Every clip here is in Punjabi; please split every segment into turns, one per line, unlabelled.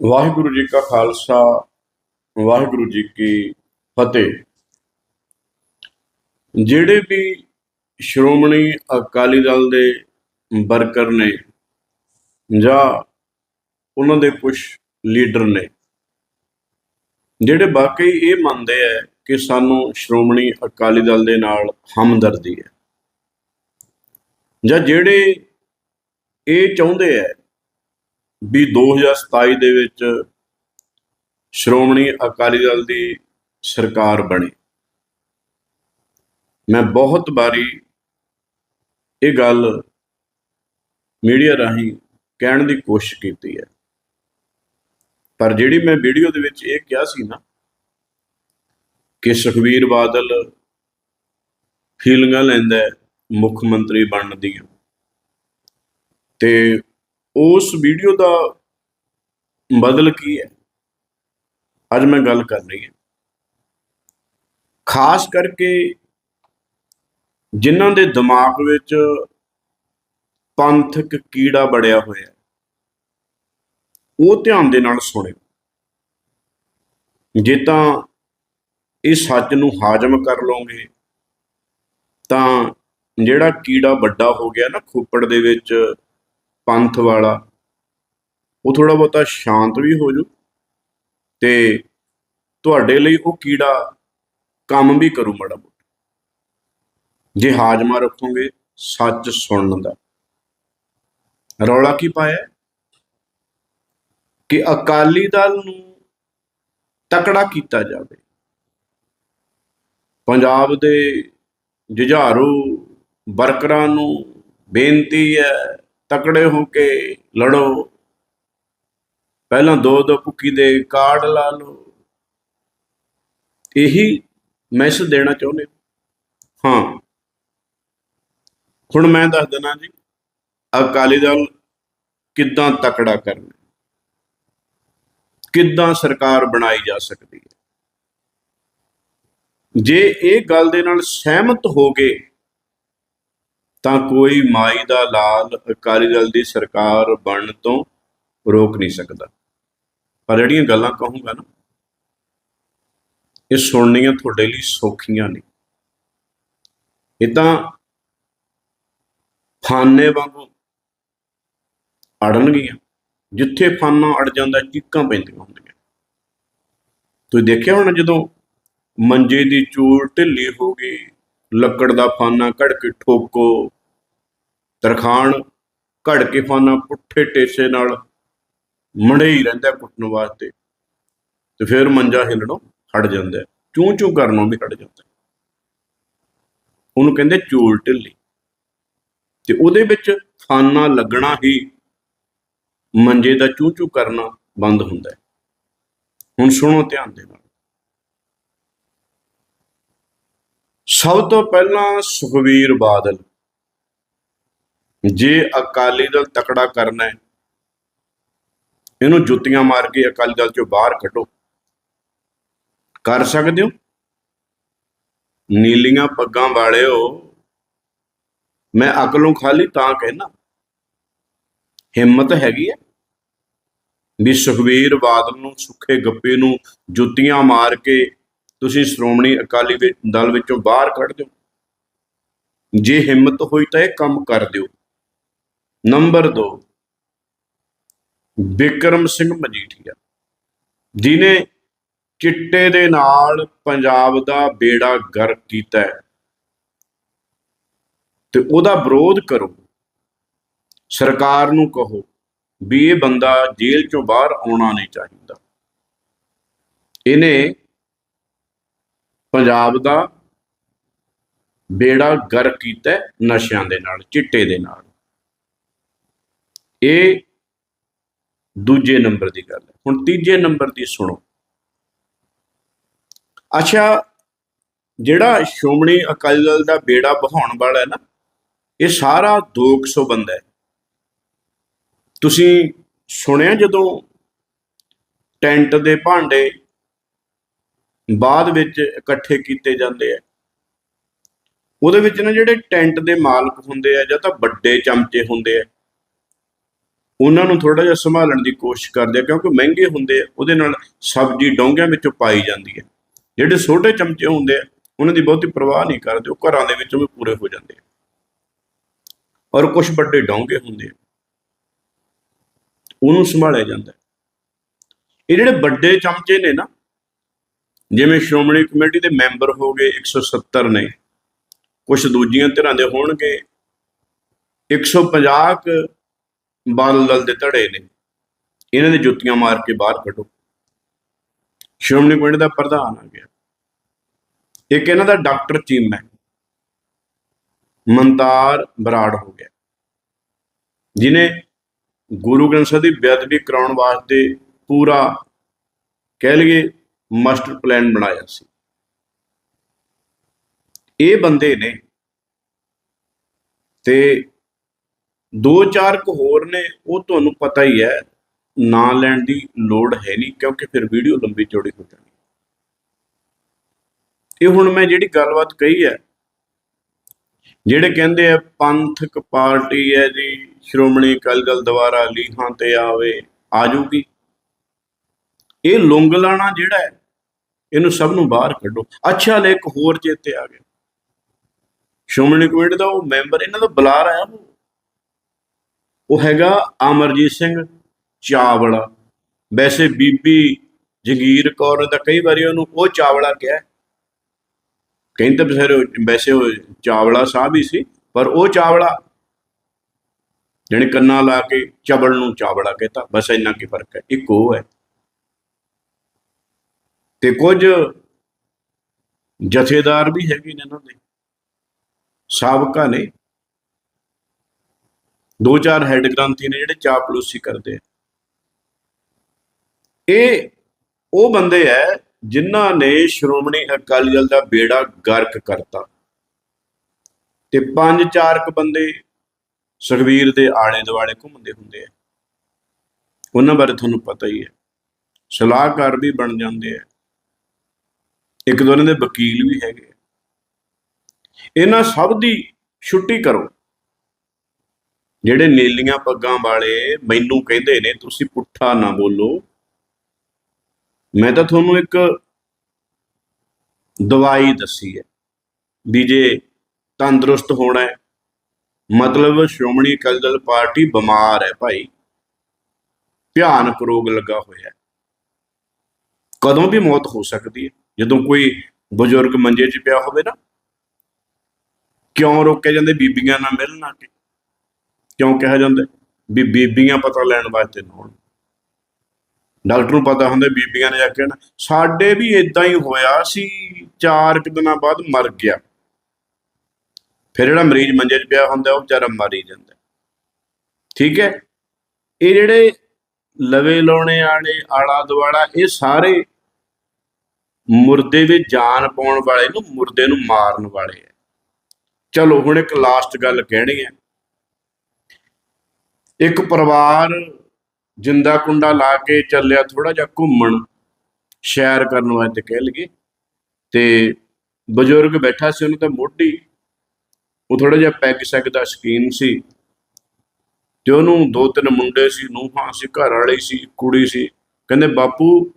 ਵਾਹਿਗੁਰੂ ਜੀ ਕਾ ਖਾਲਸਾ, ਵਾਹਿਗੁਰੂ ਜੀ ਕੀ ਫਤਿਹ। ਜਿਹੜੇ ਵੀ ਸ਼੍ਰੋਮਣੀ ਅਕਾਲੀ ਦਲ ਦੇ ਵਰਕਰ ਨੇ ਜਾਂ ਉਹਨਾਂ ਦੇ ਕੁਝ ਲੀਡਰ ਨੇ, ਜਿਹੜੇ ਵਾਕਈ ਇਹ ਮੰਨਦੇ ਆ ਕਿ ਸਾਨੂੰ ਸ਼੍ਰੋਮਣੀ ਅਕਾਲੀ ਦਲ ਦੇ ਨਾਲ ਹਮਦਰਦੀ ਹੈ ਜਾਂ ਜਿਹੜੇ ਇਹ ਚਾਹੁੰਦੇ ਆ ਵੀ 2027 ਦੇ ਵਿੱਚ ਸ਼੍ਰੋਮਣੀ ਅਕਾਲੀ ਦਲ ਦੀ ਸਰਕਾਰ ਬਣੀ। ਮੈਂ ਬਹੁਤ ਵਾਰੀ ਇਹ ਗੱਲ ਮੀਡੀਆ ਰਾਹੀਂ ਕਹਿਣ ਦੀ ਕੋਸ਼ਿਸ਼ ਕੀਤੀ ਹੈ। ਪਰ ਜਿਹੜੀ ਮੈਂ ਵੀਡੀਓ ਦੇ ਵਿੱਚ ਇਹ ਕਿਹਾ ਸੀ ਨਾ ਕਿ ਸੁਖਵੀਰ ਬਾਦਲ ਫੀਲਿੰਗਾਂ ਲੈਂਦਾ ਮੁੱਖ ਮੰਤਰੀ ਬਣਨ ਦੀਆਂ ਤੇ ਉਸ ਵੀਡੀਓ ਦਾ ਬਦਲ ਕੀ ਹੈ? ਅੱਜ ਮੈਂ ਗੱਲ ਕਰ ਰਹੀ ਹਾਂ। ਖਾਸ ਕਰਕੇ ਜਿਨ੍ਹਾਂ ਦੇ ਦਿਮਾਗ ਵਿੱਚ ਪੰਥਕ ਕੀੜਾ ਬੜਿਆ ਹੋਇਆ ਹੈ, ਉਹ ਧਿਆਨ ਦੇ ਨਾਲ ਸੁਣਿਓ। ਜੇ ਤਾਂ ਇਹ ਸੱਚ ਨੂੰ ਹਾਜ਼ਮ ਕਰ ਲਓਗੇ ਤਾਂ ਜਿਹੜਾ ਕੀੜਾ ਵੱਡਾ ਹੋ ਗਿਆ ਨਾ ਖੋਪੜ ਦੇ ਵਿੱਚ ਪੰਥ ਵਾਲਾ, ਉਹ ਥੋੜਾ ਬਹੁਤਾ ਸ਼ਾਂਤ ਵੀ ਹੋ ਜੂ ਤੇ ਤੁਹਾਡੇ ਲਈ ਉਹ ਕੀੜਾ ਕੰਮ ਵੀ ਕਰੂ ਮਾੜਾ ਮੋਟਾ। ਜੇ ਹਾਜ਼ਮਾ ਰੱਖੋਗੇ, ਸੱਚ ਸੁਣਨ ਦਾ। ਰੌਲਾ ਕੀ ਪਾਇਆ? ਕਿ ਅਕਾਲੀ ਦਲ ਨੂੰ ਤਕੜਾ ਕੀਤਾ ਜਾਵੇ। ਪੰਜਾਬ ਦੇ ਜੁਝਾਰੂ ਵਰਕਰਾਂ ਨੂੰ ਬੇਨਤੀ ਹੈ ਤਕੜੇ ਹੋ ਕੇ ਲੜੋ। ਪਹਿਲਾਂ ਦੋ ਦੋ ਭੁੱਕੀ ਦੇ ਕਾਰਡ ਲਾ ਲਓ। ਇਹੀ ਮੈਸੇਜ ਦੇਣਾ ਚਾਹੁੰਦੇ ਹਾਂ? ਹੁਣ ਮੈਂ ਦੱਸ ਦਿੰਦਾ ਜੀ, ਅਕਾਲੀ ਦਲ ਕਿੱਦਾਂ ਤਕੜਾ ਕਰਨਾ? ਕਿੱਦਾਂ ਸਰਕਾਰ ਬਣਾਈ ਜਾ ਸਕਦੀ ਹੈ? ਜੇ ਇਹ ਗੱਲ ਦੇ ਨਾਲ ਸਹਿਮਤ ਹੋ ਗਏ ਤਾਂ ਕੋਈ ਮਾਈ ਦਾ ਲਾਲ ਅਕਾਲੀ ਦਲ ਦੀ ਸਰਕਾਰ ਬਣਨ ਤੋਂ ਰੋਕ ਨਹੀਂ ਸਕਦਾ। ਪਰ ਜਿਹੜੀਆਂ ਗੱਲਾਂ ਕਹੂੰਗਾ ਨਾ, ਇਹ ਸੁਣਨੀਆਂ ਤੁਹਾਡੇ ਲਈ ਸੌਖੀਆਂ ਨਹੀਂ ਇਹ ਤਾਂ ਫਾਨੇ ਵਾਂਗੂ ਅੜਨਗੀਆਂ। ਜਿੱਥੇ ਫਾਨਾ ਅੜ ਜਾਂਦਾ, ਚੀਕਾਂ ਪੈਂਦੀਆਂ ਹੁੰਦੀਆਂ। ਤੁਸੀਂ ਦੇਖਿਆ ਹੋਣਾ ਜਦੋਂ ਮੰਜੇ ਦੀ ਚੂਲ ਢਿੱਲੀ ਹੋ ਗਈ ਲੱਕੜ ਦਾ ਫਾਨਾ ਘੜ ਕੇ ਠੋਕੋ। ਤਰਖਾਣ ਘੜ ਕੇ ਫਾਨਾ ਪੁੱਠੇ ਟੇਸੇ ਨਾਲ ਮੜੇ ਹੀ ਰਹਿੰਦਾ ਕੁੱਟਣ ਵਾਸਤੇ। ਤੇ ਫਿਰ ਮੰਜਾ ਹਿੱਲਣੋਂ ਹਟ ਜਾਂਦਾ। ਚੂੰ ਚੂੰ ਕਰਨੋਂ ਵੀ ਹਟ ਜਾਂਦਾ। ਉਹਨੂੰ ਕਹਿੰਦੇ ਚੂਲ ਢਿੱਲੀ। ਤੇ ਉਹਦੇ ਵਿੱਚ ਫਾਨਾ ਲੱਗਣਾ ਹੀ ਮੰਜੇ ਦਾ ਚੂੰ ਚੂੰ ਕਰਨਾ ਬੰਦ ਹੁੰਦਾ। ਹੈ ਹੁਣ ਸੁਣੋ ਧਿਆਨ ਦੇ ਨਾਲ। ਸਭ ਤੋਂ ਪਹਿਲਾਂ ਸੁਖਵੀਰ ਬਾਦਲ। ਜੇ ਅਕਾਲੀ ਦਲ ਤਕੜਾ ਕਰਨਾ ਹੈ, ਇਹਨੂੰ ਜੁੱਤੀਆਂ ਮਾਰ ਕੇ ਅਕਾਲੀ ਦਲ ਚੋਂ ਬਾਹਰ ਕੱਢੋ। ਕਰ ਸਕਦੇ ਹੋ? ਨੀਲੀਆਂ ਪੱਗਾਂ ਵਾਲਿਓ, ਮੈਂ ਅਕਲੋਂ ਖਾਲੀ ਤਾਂ ਕਹਿਣਾ, ਹਿੰਮਤ ਹੈਗੀ ਹੈ ਵੀ ਸੁਖਵੀਰ ਬਾਦਲ ਨੂੰ ਸੁੱਖੇ ਗੱਪੇ ਨੂੰ ਜੁੱਤੀਆਂ ਮਾਰ ਕੇ ਤੁਸੀਂ ਸ਼੍ਰੋਮਣੀ ਅਕਾਲੀ ਦਲ ਵਿੱਚੋਂ ਬਾਹਰ ਕੱਢ ਦਿਓ। ਜੇ ਹਿੰਮਤ ਹੋਈ ਤਾਂ ਇਹ ਕੰਮ ਕਰ ਦਿਓ। ਨੰਬਰ 2 ਬਿਕਰਮ ਸਿੰਘ ਮਜੀਠੀਆ ਜਿਨੇ ਚਿੱਟੇ ਦੇ ਨਾਲ ਪੰਜਾਬ ਦਾ ਬੇੜਾ ਗਰਕ ਕੀਤਾ ਹੈ, ਤੇ ਉਹਦਾ ਵਿਰੋਧ ਕਰੋ। ਸਰਕਾਰ ਨੂੰ ਕਹੋ ਵੀ ਇਹ ਬੰਦਾ ਜੇਲ੍ਹ ਚੋਂ ਬਾਹਰ ਆਉਣਾ ਨਹੀਂ ਚਾਹੀਦਾ। ਇਹਨੇ ਪੰਜਾਬ ਦਾ ਬੇੜਾ ਗਰ ਕੀਤਾ ਨਸ਼ਿਆਂ ਦੇ ਨਾਲ, ਚਿੱਟੇ ਦੇ ਨਾਲ। ਇਹ ਦੂਜੇ ਨੰਬਰ ਦੀ ਗੱਲ ਹੈ। ਹੁਣ ਤੀਜੇ ਨੰਬਰ ਦੀ ਸੁਣੋ। ਅੱਛਾ, ਜਿਹੜਾ ਸ਼੍ਰੋਮਣੀ ਅਕਾਲੀ ਦਲ ਦਾ ਬੇੜਾ ਬਹਾਉਣ ਵਾਲਾ ਹੈ ਨਾ, ਇਹ ਸਾਰਾ 200 ਬੰਦਾ ਹੈ। ਤੁਸੀਂ ਸੁਣਿਆ ਜਦੋਂ ਟੈਂਟ ਦੇ ਭਾਂਡੇ ਬਾਅਦ ਵਿੱਚ ਇਕੱਠੇ ਕੀਤੇ ਜਾਂਦੇ ਆ। ਉਹਦੇ ਵਿੱਚ ਨਾ ਜਿਹੜੇ ਟੈਂਟ ਦੇ ਮਾਲਕ ਹੁੰਦੇ ਆ ਜਾਂ ਤਾਂ ਵੱਡੇ ਚਮਚੇ ਹੁੰਦੇ ਆ, ਉਹਨਾਂ ਨੂੰ ਥੋੜਾ ਜਿਹਾ ਸੰਭਾਲਣ ਦੀ ਕੋਸ਼ਿਸ਼ ਕਰਦੇ ਆ ਕਿਉਂਕਿ ਮਹਿੰਗੇ ਹੁੰਦੇ ਆ, ਉਹਦੇ ਨਾਲ ਸਬਜ਼ੀ ਡੋਂਗਿਆਂ ਵਿੱਚੋਂ ਪਾਈ ਜਾਂਦੀ ਹੈ ਜਿਹੜੇ ਛੋਟੇ ਚਮਚੇ ਹੁੰਦੇ ਆ, ਉਹਨਾਂ ਦੀ ਬਹੁਤੀ ਪਰਵਾਹ ਨਹੀਂ ਕਰਦੇ, ਉਹ ਘਰਾਂ ਦੇ ਵਿੱਚੋਂ ਵੀ ਪੂਰੇ ਹੋ ਜਾਂਦੇ ਆ। ਔਰ ਕੁਝ ਵੱਡੇ ਡੋਂਗੇ ਹੁੰਦੇ ਆ, ਉਹਨੂੰ ਸੰਭਾਲਿਆ ਜਾਂਦਾ। ਇਹ ਜਿਹੜੇ ਵੱਡੇ ਚਮਚੇ ਨੇ ਨਾ ਜਿਵੇਂ ਸ਼੍ਰੋਮਣੀ ਕਮੇਟੀ ਦੇ ਮੈਂਬਰ ਹੋ ਗਏ 170 ਨੇ। ਕੁਝ ਦੂਜੀਆਂ ਧਿਰਾਂ ਦੇ ਹੋਣਗੇ। 150 ਕੁ ਬਾਲ ਦਲ ਦੇ ਧੜੇ ਨੇ। ਇਹਨਾਂ ਦੀ ਜੁੱਤੀਆਂ ਮਾਰ ਕੇ ਬਾਹਰ ਕੱਢੋ। ਸ਼੍ਰੋਮਣੀ ਕਮੇਟੀ ਦਾ ਪ੍ਰਧਾਨ ਆ ਗਿਆ। ਇੱਕ ਇਹਨਾਂ ਦਾ ਡਾਕਟਰ ਚੀਮਾ ਹੈ। ਮੰਤਾਰ ਬਰਾੜ ਹੋ ਗਿਆ। ਜਿਨੇ ਗੁਰੂ ਗ੍ਰੰਥ ਸਾਹਿਬ ਦੀ ਬੇਅਦਬੀ ਕਰਾਉਣ ਵਾਸਤੇ ਪੂਰਾ ਕਹਿ ਲਈਏ ਮਾਸਟਰ ਪਲਾਨ ਬਣਾਇਆ ਸੀ। ਇਹ ਬੰਦੇ ਨੇ ਤੇ ਦੋ ਚਾਰ ਕੁ ਹੋਰ ਨੇ, ਉਹ ਤੁਹਾਨੂੰ ਪਤਾ ਹੀ ਹੈ, ਨਾਂ ਲੈਣ ਦੀ ਲੋੜ ਹੈ ਨਹੀਂ, ਕਿਉਂਕਿ ਫਿਰ ਵੀਡੀਓ ਲੰਬੀ ਚੌੜੀ ਹੋ ਜਾਣੀ। ਇਹ ਹੁਣ ਮੈਂ ਜਿਹੜੀ ਗੱਲਬਾਤ ਕਹੀ ਹੈ, ਜਿਹੜੇ ਕਹਿੰਦੇ ਆ ਪੰਥਕ ਪਾਰਟੀ ਹੈ ਜੀ, ਸ਼੍ਰੋਮਣੀ ਅਕਾਲੀ ਦਲ ਦੁਆਰਾ ਲੀਹਾਂ ਤੇ ਆਵੇ ਆਜੂਗੀ ਇਹ ਲੁੰਗ ਜਿਹੜਾ ਹੈ ਇਹਨੂੰ ਸਭ ਨੂੰ ਬਾਹਰ ਕੱਢੋ। ਅੱਛਾ ਲੈ ਇੱਕ ਹੋਰ ਚੇਤੇ ਆ ਗਿਆ। ਸ਼੍ਰੋਮਣੀ ਕਮੇਟੀ ਦਾ ਉਹ ਮੈਂਬਰ, ਇਹਨਾਂ ਦਾ ਬੁਲਾਰ ਆਇਆ ਉਹ ਹੈਗਾ ਅਮਰਜੀਤ ਸਿੰਘ ਚਾਵਲਾ। ਵੈਸੇ ਬੀਬੀ ਜਗੀਰ ਕੌਰ ਦਾ ਕਈ ਵਾਰੀ ਉਹਨੂੰ ਉਹ ਚਾਵਲਾ ਕਿਹਾ। ਹੈ। ਕਹਿੰਦੇ ਬਸੇਰੇ ਵੈਸੇ ਉਹ ਚਾਵਲਾ ਸਾਹਿਬ ਹੀ ਸੀ, ਪਰ ਉਹ ਚਾਵਲਾ ਜਿਹੜੇ ਕੰਨਾਂ ਲਾ ਕੇ ਚਬਲ ਨੂੰ ਚਾਵਲਾ ਕਹਤਾ। ਬਸ ਇੰਨਾ ਕੀ ਫ਼ਰਕ ਹੈ, ਇੱਕ ਉਹ ਹੈ। ਤੇ ਕੁਝ ਜਥੇਦਾਰ ਵੀ ਹੈਗੇ ਨੇ ਇਹਨਾਂ ਦੇ, ਸਾਬਕਾ ਨੇ। ਦੋ ਚਾਰ ਹੈਡ ਗ੍ਰੰਥੀ ਨੇ ਜਿਹੜੇ ਚਾਪਲੂਸੀ ਕਰਦੇ ਆ। ਇਹ, ਉਹ ਬੰਦੇ ਐ ਜਿਨ੍ਹਾਂ ਨੇ ਸ਼੍ਰੋਮਣੀ ਅਕਾਲੀ ਦਲ ਦਾ ਬੇੜਾ ਗਰਕ ਕਰਤਾ। ਤੇ ਪੰਜ ਚਾਰ ਕ ਬੰਦੇ ਸੁਖਵੀਰ ਦੇ ਆਲੇ ਦੁਆਲੇ ਘੁੰਮਦੇ ਹੁੰਦੇ ਆ। ਉਹਨਾਂ ਬਾਰੇ ਤੁਹਾਨੂੰ ਪਤਾ ਹੀ ਹੈ ਸਲਾਹਕਾਰ ਵੀ ਬਣ ਜਾਂਦੇ ਆ। ਇੱਕ ਦੋ ਇਹਨਾਂ ਦੇ ਵਕੀਲ ਵੀ ਹੈਗੇ ਆ। ਇਹਨਾਂ ਸਭ ਦੀ ਛੁੱਟੀ ਕਰੋ। ਜਿਹੜੇ ਨੀਲੀਆਂ ਪੱਗਾਂ ਵਾਲੇ ਮੈਨੂੰ ਕਹਿੰਦੇ ਨੇ, ਤੁਸੀਂ ਪੁੱਠਾ ਨਾ ਬੋਲੋ। ਮੈਂ ਤਾਂ ਤੁਹਾਨੂੰ ਇੱਕ ਦਵਾਈ ਦੱਸੀ ਹੈ ਵੀ ਜੇ ਤੰਦਰੁਸਤ ਹੋਣਾ ਹੈ, ਮਤਲਬ ਸ਼੍ਰੋਮਣੀ ਅਕਾਲੀ ਦਲ ਪਾਰਟੀ ਬਿਮਾਰ ਹੈ ਭਾਈ। ਭਿਆਨਕ ਰੋਗ ਲੱਗਾ ਹੋਇਆ ਹੈ। ਕਦੋਂ ਵੀ ਮੌਤ ਹੋ ਸਕਦੀ ਹੈ। ਜਦੋਂ ਕੋਈ ਬਜ਼ੁਰਗ ਮੰਜੇ 'ਚ ਪਿਆ ਹੋਵੇ ਨਾ, ਕਿਉਂ ਰੋਕੇ ਜਾਂਦੇ, ਬੀਬੀਆਂ ਨਾਲ ਮਿਲਣ ਆ ਕੇ? ਕਿਉਂ ਕਿਹਾ ਜਾਂਦਾ ਵੀ ਬੀਬੀਆਂ ਪਤਾ ਲੈਣ ਵਾਸਤੇ ਨਾ ਹੋਣ ਡਾਕਟਰ ਨੂੰ ਪਤਾ ਹੁੰਦਾ, ਬੀਬੀਆਂ ਨੇ ਜਾ ਕੇ ਸਾਡੇ ਵੀ ਇਦਾਂ ਹੀ ਹੋਇਆ ਸੀ ਚਾਰ ਕੁ ਦਿਨਾਂ ਬਾਅਦ ਮਰ ਗਿਆ। ਫਿਰ ਜਿਹੜਾ ਮਰੀਜ਼ ਮੰਜੇ 'ਚ ਪਿਆ ਹੁੰਦਾ, ਉਹ ਵਿਚਾਰਾ ਮਰ ਹੀ ਜਾਂਦਾ। ਠੀਕ ਹੈ? ਇਹ ਜਿਹੜੇ ਲਵੇ ਲਾਉਣੇ ਵਾਲੇ ਆਲਾ ਦੁਆਲਾ ਇਹ ਸਾਰੇ ਮੁਰਦੇ ਵਿੱਚ ਜਾਨ ਪਾਉਣ ਵਾਲੇ ਨੂੰ ਮੁਰਦੇ ਨੂੰ ਮਾਰਨ ਵਾਲੇ ਆ। ਚਲੋ ਹੁਣ ਇੱਕ ਲਾਸਟ ਗੱਲ ਕਹਿਣੀ ਹੈ ਇੱਕ ਪਰਿਵਾਰ ਜਿੰਦਾ ਕੁੰਡਾ ਲਾ ਕੇ ਚੱਲਿਆ ਥੋੜਾ ਜਿਹਾ ਘੁੰਮਣ, ਸ਼ੈਰ ਕਰਨ ਵਾਸਤੇ ਕਹਿ ਲਈਏ, ਤੇ ਬਜ਼ੁਰਗ ਬੈਠਾ ਸੀ, ਉਹਨੂੰ ਤਾਂ ਮੋਢੀ, ਉਹ ਥੋੜਾ ਜਿਹਾ ਪੈਗ ਸੈਗ ਦਾ ਸ਼ਕੀਨ ਸੀ। ਤੇ ਉਹਨੂੰ ਦੋ ਤਿੰਨ ਮੁੰਡੇ ਸੀ, ਨੂੰਹਾਂ ਸੀ, ਘਰ ਵਾਲੀ ਸੀ ਕੁੜੀ ਸੀ। ਕਹਿੰਦੇ, ਬਾਪੂ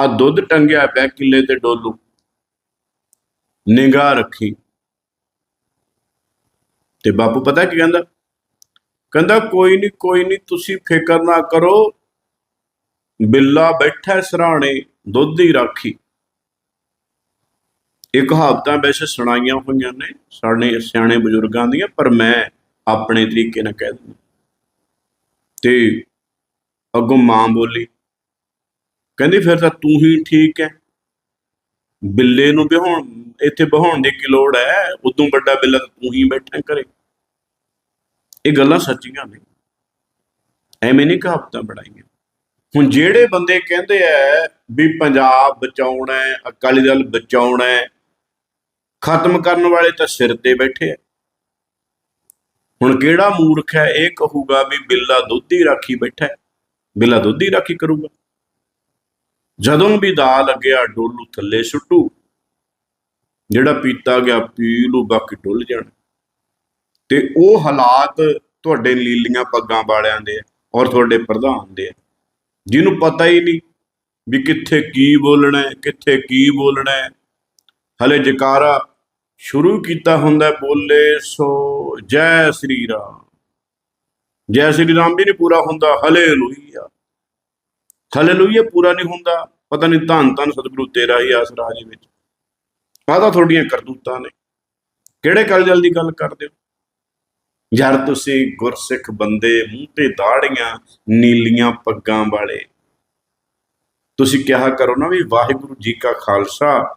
ਆ ਦੁੱਧ ਟੰਗਿਆ ਪਿਆ ਕਿੱਲੇ ਤੇ ਡੋਲੂ। ਨਿਗਾਹ ਰੱਖੀ। ਤੇ ਬਾਪੂ ਪਤਾ ਕੀ ਕਹਿੰਦਾ? ਕਹਿੰਦਾ, ਕੋਈ ਨਹੀਂ ਕੋਈ ਨਹੀਂ ਤੁਸੀਂ ਫਿਕਰ ਨਾ ਕਰੋ। ਬਿੱਲਾ ਬੈਠਾ ਸਰਾਣੇ, ਦੁੱਧ ਹੀ ਰਾਖੀ। ਇਹ ਕਹਾਵਤਾਂ ਵੈਸੇ ਸੁਣਾਈਆਂ ਹੋਈਆਂ ਨੇ ਸਾਡੇ ਸਿਆਣੇ ਬਜ਼ੁਰਗਾਂ ਦੀਆਂ, ਪਰ ਮੈਂ ਆਪਣੇ ਤਰੀਕੇ ਨਾਲ ਕਹਿ ਦਿੰਦਾ। ਤੇ ਅੱਗੋਂ ਮਾਂ ਬੋਲੀ ਕਹਿੰਦੀ ਫਿਰ ਤਾਂ ਤੂੰ ਹੀ ਠੀਕ ਹੈ। ਬਿੱਲੇ ਨੂੰ ਬਿਹਾਉਣ ਇੱਥੇ ਬਹਾਉਣ ਦੀ ਕੀ ਲੋੜ ਹੈ? ਉਦੋਂ ਵੱਡਾ ਬਿੱਲਾ ਤਾਂ ਤੂੰ ਹੀ ਬੈਠਾ ਕਰੇ ਇਹ ਗੱਲਾਂ ਸੱਚੀਆਂ ਨੇ। ਐਵੇਂ ਨਹੀਂ ਕਹਾਵਤਾਂ ਬਣਾਈਆਂ। ਹੁਣ ਜਿਹੜੇ ਬੰਦੇ ਕਹਿੰਦੇ ਆ ਵੀ ਪੰਜਾਬ ਬਚਾਉਣਾ ਹੈ, ਅਕਾਲੀ ਦਲ ਬਚਾਉਣਾ ਹੈ, ਖਤਮ ਕਰਨ ਵਾਲੇ ਤਾਂ ਸਿਰ ਤੇ ਬੈਠੇ ਆ। ਹੁਣ ਕਿਹੜਾ ਮੂਰਖ ਹੈ, ਇਹ ਕਹੂਗਾ ਵੀ ਬਿੱਲਾ ਦੁੱਧੀ ਰਾਖੀ ਬੈਠਾ ਹੈ। ਬਿੱਲਾ ਦੁੱਧੀ ਰਾਖੀ ਕਰੂਗਾ। ਜਦੋਂ ਵੀ ਦਾ ਲੱਗਿਆ, ਡੋਲੂ ਥੱਲੇ ਸੁੱਟੂ। ਜਿਹੜਾ ਪੀਤਾ ਗਿਆ ਪੀ ਲੂ ਬਾਕੀ ਡੁੱਲ ਜਾਣ। ਤੇ ਉਹ ਹਾਲਾਤ ਤੁਹਾਡੇ ਲੀਲੀਆਂ ਪੱਗਾਂ ਵਾਲਿਆਂ ਦੇ ਔਰ ਤੁਹਾਡੇ ਪ੍ਰਧਾਨ ਦੇ ਜਿਹਨੂੰ ਪਤਾ ਹੀ ਨਹੀਂ ਵੀ ਕਿੱਥੇ ਕੀ ਬੋਲਣਾ ਕਿੱਥੇ ਕੀ ਬੋਲਣਾ ਹਲੇ ਜਕਾਰਾ ਸ਼ੁਰੂ ਕੀਤਾ ਹੁੰਦਾ ਬੋਲੇ ਸੋ ਜੈ ਸ੍ਰੀ ਰਾਮ। ਜੈ ਸ੍ਰੀ ਰਾਮ ਵੀ ਨਹੀਂ ਪੂਰਾ ਹੁੰਦਾ ਹਲੇ ਹਲੇਲੂਇਆ। ਹਲੇਲੂਇਆ ਪੂਰਾ ਨਹੀਂ ਹੁੰਦਾ। ਪਤਾ ਨਹੀਂ ਧੰਨ ਧੰਨ ਸਤਿਗੁਰੂ, ਤੇਰਾ ਹੀ ਆਸਰਾ ਜੀ ਵਿੱਚ। ਆਹ ਤਾਂ ਤੁਹਾਡੀਆਂ ਕਰਤੂਤਾਂ ਨੇ। ਕਿਹੜੇ ਕਲਜਲ ਦੀ ਗੱਲ ਕਰਦੇ ਹੋ? ਯਾਰ ਤੁਸੀਂ ਗੁਰਸਿੱਖ ਬੰਦੇ, ਮੂੰਹ ਤੇ ਦਾੜੀਆਂ, ਨੀਲੀਆਂ ਪੱਗਾਂ ਵਾਲੇ। ਤੁਸੀਂ ਕਿਹਾ ਕਰੋ ਨਾ ਵੀ ਵਾਹਿਗੁਰੂ ਜੀ ਕਾ ਖਾਲਸਾ,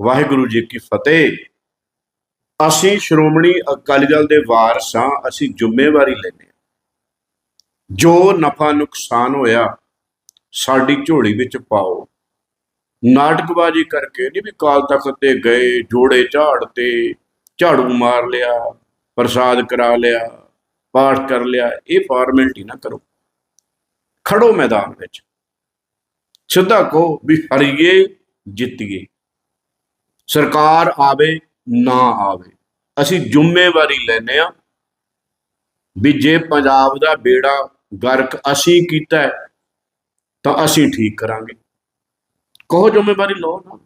ਵਾਹਿਗੁਰੂ ਜੀ ਕੀ ਫਤਿਹ। ਅਸੀਂ ਸ਼੍ਰੋਮਣੀ ਅਕਾਲੀ ਦਲ ਦੇ ਵਾਰਸ ਹਾਂ ਅਸੀਂ ਜ਼ਿੰਮੇਵਾਰੀ ਲੈਂਦੇ ਹਾਂ। ਜੋ ਨਫਾ ਨੁਕਸਾਨ ਹੋਇਆ ਸਾਡੀ ਝੋਲੀ ਵਿੱਚ ਪਾਓ। ਨਾਟਕਬਾਜ਼ੀ ਕਰਕੇ ਨਹੀਂ ਵੀ ਕਾਲ ਤਖਤ ਤੇ ਗਏ, ਜੋੜੇ ਝਾੜ ਤੇ ਝਾੜੂ ਮਾਰ ਲਿਆ, ਪ੍ਰਸਾਦ ਕਰਾ ਲਿਆ, ਪਾਠ ਕਰ ਲਿਆ, ਇਹ ਫਾਰਮੈਲਿਟੀ ਨਾ ਕਰੋ। ਖੜੋ ਮੈਦਾਨ ਵਿੱਚ। ਸਿੱਧਾ ਕਹੋ ਵੀ ਹਰੀਏ, ਜਿੱਤੀਏ। ਸਰਕਾਰ ਆਵੇ, ਨਾ ਆਵੇ। ਅਸੀਂ ਜ਼ਿੰਮੇਵਾਰੀ ਲੈਨੇ ਆ ਵੀ ਜੇ ਪੰਜਾਬ ਦਾ ਬੇੜਾ ਗਰਕ ਅਸੀਂ ਕੀਤਾ ਤਾਂ ਅਸੀਂ ਠੀਕ ਕਰਾਂਗੇ। ਕਹੋ ਜ਼ਿੰਮੇਵਾਰੀ ਲਓ ਨਾ।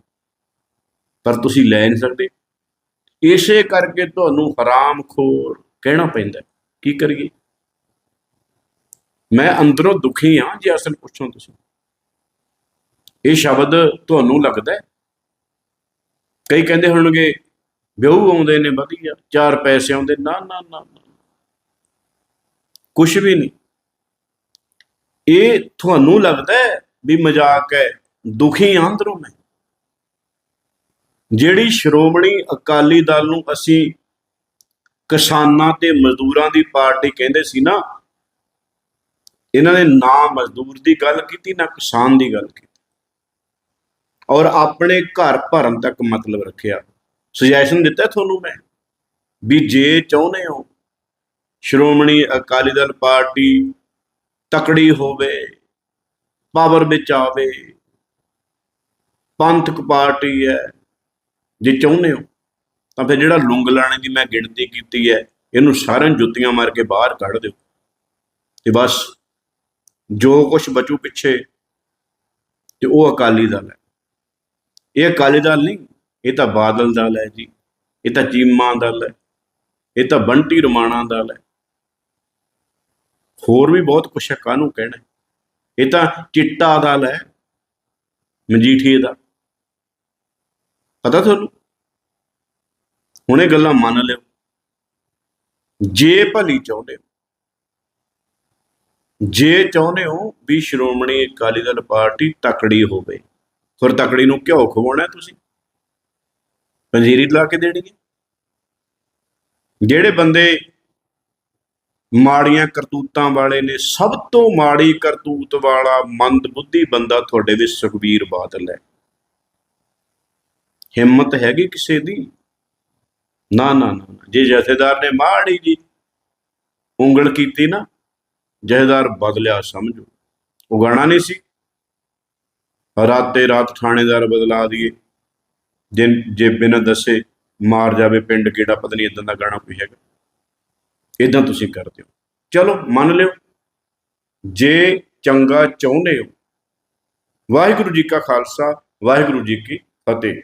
ਪਰ ਤੁਸੀਂ ਲੈ ਨਹੀਂ ਸਕਦੇ। ਇਸੇ ਕਰਕੇ ਤੁਹਾਨੂੰ ਹਰਾਮਖੋਰ ਕਹਿਣਾ ਪੈਂਦਾ ਕੀ ਕਰੀਏ? ਮੈਂ ਅੰਦਰੋਂ ਦੁਖੀ ਹਾਂ ਜੇ ਅਸਲ ਪੁੱਛੋ ਤੁਸੀਂ। ਇਹ ਸ਼ਬਦ ਤੁਹਾਨੂੰ ਲੱਗਦਾ ਹੈ? ਕਈ ਕਹਿੰਦੇ ਹੋਣਗੇ ਵਿਹੂ ਆਉਂਦੇ ਨੇ ਵਧੀਆ, ਚਾਰ ਪੈਸੇ ਆਉਂਦੇ, ਨਾ ਨਾ ਨਾ ਨਾ। ਕੁਛ ਵੀ ਨਹੀਂ। ਇਹ ਤੁਹਾਨੂੰ ਲੱਗਦਾ ਵੀ ਮਜ਼ਾਕ ਹੈ? ਦੁਖੀ ਹਾਂ ਅੰਦਰੋਂ ਮੈਂ। ਜਿਹੜੀ ਸ਼੍ਰੋਮਣੀ ਅਕਾਲੀ ਦਲ ਨੂੰ ਅਸੀਂ ਕਿਸਾਨਾਂ ਤੇ ਮਜ਼ਦੂਰਾਂ ਦੀ ਪਾਰਟੀ ਕਹਿੰਦੇ ਸੀ ਨਾ, ਇਹਨਾਂ ਨੇ ਨਾ ਮਜ਼ਦੂਰ ਦੀ ਗੱਲ ਕੀਤੀ, ਨਾ ਕਿਸਾਨ ਦੀ ਗੱਲ ਕੀਤੀ। ਔਰ ਆਪਣੇ ਘਰ ਭਰਨ ਤੱਕ ਮਤਲਬ ਰੱਖਿਆ। ਸੁਜੈਸ਼ਨ ਦਿੱਤਾ ਤੁਹਾਨੂੰ ਮੈਂ ਵੀ ਜੇ ਚਾਹੁੰਦੇ ਹੋ ਸ਼੍ਰੋਮਣੀ ਅਕਾਲੀ ਦਲ ਪਾਰਟੀ ਤਕੜੀ ਹੋਵੇ, ਪਾਵਰ ਵਿੱਚ ਆਵੇ। ਪੰਥਕ ਪਾਰਟੀ ਹੈ, ਜੇ ਚਾਹੁੰਦੇ ਹੋ, ਤਾਂ ਫਿਰ ਜਿਹੜਾ ਲੁੰਗ ਲਾਣੇ ਦੀ ਮੈਂ ਗਿਣਤੀ ਕੀਤੀ ਹੈ, ਇਹਨੂੰ ਸਾਰਿਆਂ ਨੂੰ ਜੁੱਤੀਆਂ ਮਾਰ ਕੇ ਬਾਹਰ ਕੱਢ ਦਿਓ। ਤੇ ਬਸ, ਜੋ ਕੁਝ ਬਚੂ ਪਿੱਛੇ, ਤੇ ਉਹ ਅਕਾਲੀ ਦਲ ਹੈ। ਇਹ ਅਕਾਲੀ ਦਲ ਨਹੀਂ, ਇਹ ਤਾਂ ਬਾਦਲ ਦਲ ਹੈ ਜੀ, ਇਹ ਤਾਂ ਚੀਮਾ ਦਲ ਹੈ, ਇਹ ਤਾਂ ਬੰਟੀ ਰਮਾਣਾ ਦਲ ਹੈ। ਹੋਰ ਵੀ ਬਹੁਤ ਕੁਛ ਹੈ, ਕਾਹਨੂੰ ਕਹਿਣਾ ਇਹ ਤਾਂ ਚਿੱਟਾ ਦਲ ਹੈ ਮਜੀਠੀਏ ਦਾ। ਪਤਾ ਤੁਹਾਨੂੰ? ਹੁਣ ਇਹ ਗੱਲਾਂ ਮੰਨ ਲਿਓ। ਜੇ ਭਲੀ ਚਾਹੁੰਦੇ ਹੋ, ਜੇ ਚਾਹੁੰਦੇ ਹੋ ਵੀ ਸ਼੍ਰੋਮਣੀ ਅਕਾਲੀ ਦਲ ਪਾਰਟੀ ਤਕੜੀ ਹੋਵੇ, ਫਿਰ ਤਕੜੀ ਨੂੰ ਘਿਓ ਖਵਾਉਣਾ ਤੁਸੀਂ? ਪੰਜੀਰੀ ਲਾ ਕੇ ਦੇਣੀ ਹੈ। ਜਿਹੜੇ ਬੰਦੇ ਮਾੜੀਆਂ ਕਰਤੂਤਾਂ ਵਾਲੇ ਨੇ, ਸਭ ਤੋਂ ਮਾੜੀ ਕਰਤੂਤ ਵਾਲਾ ਮੰਦ ਬੁੱਧੀ ਬੰਦਾ ਤੁਹਾਡੇ ਵਿੱਚ ਸੁਖਬੀਰ ਬਾਦਲ ਹੈ। ਹਿੰਮਤ ਹੈਗੀ ਕਿਸੇ ਦੀ? ਨਾ ਨਾ ਨਾ ਜੇ ਜਥੇਦਾਰ ਨੇ ਮਾੜੀ ਜੀ ਉਂਗਲ ਕੀਤੀ ਨਾ, ਜਥੇਦਾਰ ਬਦਲਿਆ ਸਮਝੋ। ਉਹ ਗਾਣਾ ਨਹੀਂ ਸੀ। ਰਾਤੇ ਰਾਤ ਥਾਣੇਦਾਰ ਬਦਲਾ ਦਈਏ। ਜੇ ਜੇ ਬਿਨਾਂ ਦੱਸੇ ਮਾਰ ਜਾਵੇ ਪਿੰਡ, ਕਿਹੜਾ ਪਤਨੀ ਨਹੀਂ ਇਦਾਂ ਦਾ ਗਾਣਾ ਕੋਈ ਹੈਗਾ। ਇਦਾਂ ਤੁਸੀਂ ਕਰਦੇ ਹੋ। ਚਲੋ, ਮੰਨ ਲਿਓ, ਜੇ ਚੰਗਾ ਚਾਹੁੰਦੇ ਹੋ, ਵਾਹਿਗੁਰੂ ਜੀ ਕਾ ਖਾਲਸਾ, ਵਾਹਿਗੁਰੂ ਜੀ ਕੀ ਫਤਿਹ।